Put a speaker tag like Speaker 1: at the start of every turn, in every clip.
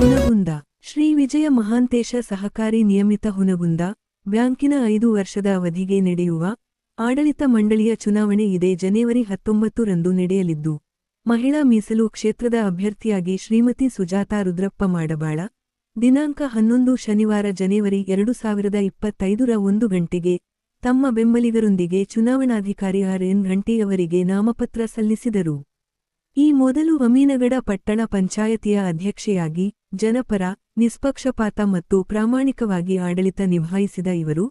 Speaker 1: ಶ್ರೀ ವಿಜಯ ಮಹಾಂತೇಶ ಸಹಕಾರಿ ನಿಯಮಿತ ಹುನಗುಂದ, ಬ್ಯಾಂಕಿನ ಐದು ವರ್ಷದ ಅವಧಿಗೆ ನಡೆಯುವ ಆಡಳಿತ ಮಂಡಳಿಯ ಚುನಾವಣೆ ಇದೇ ಜನವರಿ ಹತ್ತೊಂಬತ್ತು ರಂದು ನಡೆಯಲಿದ್ದು, ಮಹಿಳಾ ಮೀಸಲು ಕ್ಷೇತ್ರದ ಅಭ್ಯರ್ಥಿಯಾಗಿ ಶ್ರೀಮತಿ ಸುಜಾತಾ ರುದ್ರಪ್ಪ ಮಾಡಬಾಳ. ದಿನಾಂಕ ಹನ್ನೊಂದು ಶನಿವಾರ ಜನವರಿ ಎರಡು ಸಾವಿರದ ಇಪ್ಪತ್ತೈದರ ಒಂದು ಗಂಟೆಗೆ ತಮ್ಮ ಬೆಂಬಲಿಗರೊಂದಿಗೆ ಚುನಾವಣಾಧಿಕಾರಿ ಆರ್ ಎನ್ ಘಂಟೆಯವರಿಗೆ ನಾಮಪತ್ರ ಸಲ್ಲಿಸಿದರು. ಈ ಮೊದಲು ಅಮೀನಗಡ ಪಟ್ಟಣ ಪಂಚಾಯತಿಯ ಅಧ್ಯಕ್ಷೆಯಾಗಿ ಜನಪರ, ನಿಷ್ಪಕ್ಷಪಾತ ಮತ್ತು ಪ್ರಾಮಾಣಿಕವಾಗಿ ಆಡಳಿತ ನಿಭಾಯಿಸಿದ ಇವರು,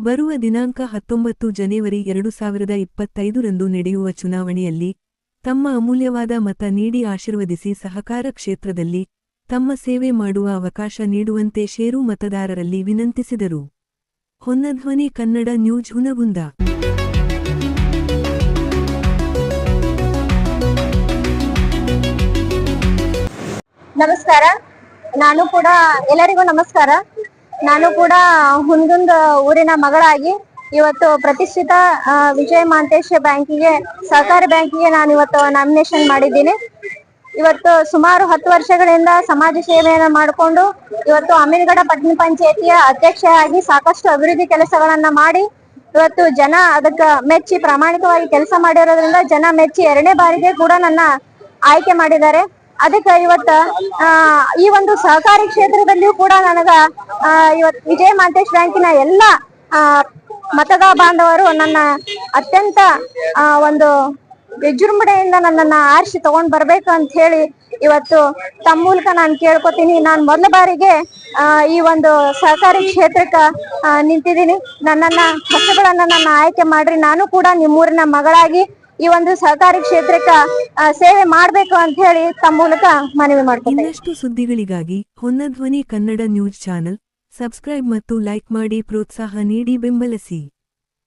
Speaker 1: ಬರುವ ದಿನಾಂಕ ಹತ್ತೊಂಬತ್ತು ಜನವರಿ ಎರಡು ಸಾವಿರದ ಇಪ್ಪತ್ತೈದರಂದು ನಡೆಯುವ ಚುನಾವಣೆಯಲ್ಲಿ ತಮ್ಮ ಅಮೂಲ್ಯವಾದ ಮತ ನೀಡಿ ಆಶೀರ್ವದಿಸಿ ಸಹಕಾರ ಕ್ಷೇತ್ರದಲ್ಲಿ ತಮ್ಮ ಸೇವೆ ಮಾಡುವ ಅವಕಾಶ ನೀಡುವಂತೆ ಷೇರು ಮತದಾರರಲ್ಲಿ ವಿನಂತಿಸಿದರು. ಹೊನ್ನಧ್ವನಿ ಕನ್ನಡ ನ್ಯೂಸ್ ಹುನಗುಂದ.
Speaker 2: ನಮಸ್ಕಾರ ನಾನು ಕೂಡ ಎಲ್ಲರಿಗೂ ನಮಸ್ಕಾರ. ನಾನು ಕೂಡ ಹುಂದುಂದ ಊರಿನ ಮಗಳಾಗಿ ಇವತ್ತು ಪ್ರತಿಷ್ಠಿತ ವಿಜಯ ಮಾಂತೇಶ್ ಬ್ಯಾಂಕಿಗೆ, ಸಹಕಾರಿ ಬ್ಯಾಂಕಿಗೆ ನಾನು ಇವತ್ತು ನಾಮಿನೇಷನ್ ಮಾಡಿದ್ದೀನಿ. ಇವತ್ತು ಸುಮಾರು ಹತ್ತು ವರ್ಷಗಳಿಂದ ಸಮಾಜ ಸೇವೆಯನ್ನು ಮಾಡಿಕೊಂಡು ಇವತ್ತು ಅಮೀನ್ಗಡ ಪಟ್ಟಣ ಪಂಚಾಯತಿಯ ಅಧ್ಯಕ್ಷೆಯಾಗಿ ಸಾಕಷ್ಟು ಅಭಿವೃದ್ಧಿ ಕೆಲಸಗಳನ್ನ ಮಾಡಿ ಇವತ್ತು ಜನ ಅದಕ್ಕ ಮೆಚ್ಚಿ ಪ್ರಾಮಾಣಿಕವಾಗಿ ಕೆಲಸ ಮಾಡಿರೋದ್ರಿಂದ ಜನ ಮೆಚ್ಚಿ ಎರಡನೇ ಬಾರಿಗೆ ಕೂಡ ನನ್ನ ಆಯ್ಕೆ ಮಾಡಿದ್ದಾರೆ. ಅದಕ್ಕೆ ಇವತ್ತ ಈ ಒಂದು ಸಹಕಾರಿ ಕ್ಷೇತ್ರದಲ್ಲಿಯೂ ಕೂಡ ನನಗ ಇವತ್ ವಿಜಯ ಮಾಂತೇಶ್ ಬ್ಯಾಂಕಿನ ಎಲ್ಲ ಮತದ ಬಾಂಧವರು ನನ್ನ ಅತ್ಯಂತ ಒಂದು ವಿಜೃಂಭಣೆಯಿಂದ ನನ್ನನ್ನ ಆರಿಸಿ ತಗೊಂಡ್ ಬರ್ಬೇಕು ಅಂತ ಹೇಳಿ ಇವತ್ತು ತಮ್ಮ ಮೂಲಕ ನಾನು ಕೇಳ್ಕೊತೀನಿ. ನಾನು ಮೊದಲ ಬಾರಿಗೆ ಈ ಒಂದು ಸಹಕಾರಿ ಕ್ಷೇತ್ರಕ್ಕ ನಿಂತಿದ್ದೀನಿ. ನನ್ನನ್ನ, ಪಕ್ಷಗಳನ್ನ ನನ್ನ ಆಯ್ಕೆ ಮಾಡ್ರಿ. ನಾನು ಕೂಡ ನಿಮ್ಮೂರಿನ ಮಗಳಾಗಿ ಈ ಒಂದು ಸಹಕಾರಿ ಕ್ಷೇತ್ರಕ್ಕ ಸೇವೆ ಮಾಡಬೇಕು ಅಂತ ಹೇಳಿ ತಮ್ಮ ಮೂಲಕ ಮನವಿ ಮಾಡ್ತೀನಿ
Speaker 1: ಇನ್ನಷ್ಟು ಸುದ್ದಿಗಳಿಗಾಗಿ Honnadhwani Kannada news channel subscribe ಮತ್ತು ಲೈಕ್ ಮಾಡಿ ಪ್ರೋತ್ಸಾಹ ನೀಡಿ ಬೆಂಬಲಿಸಿ.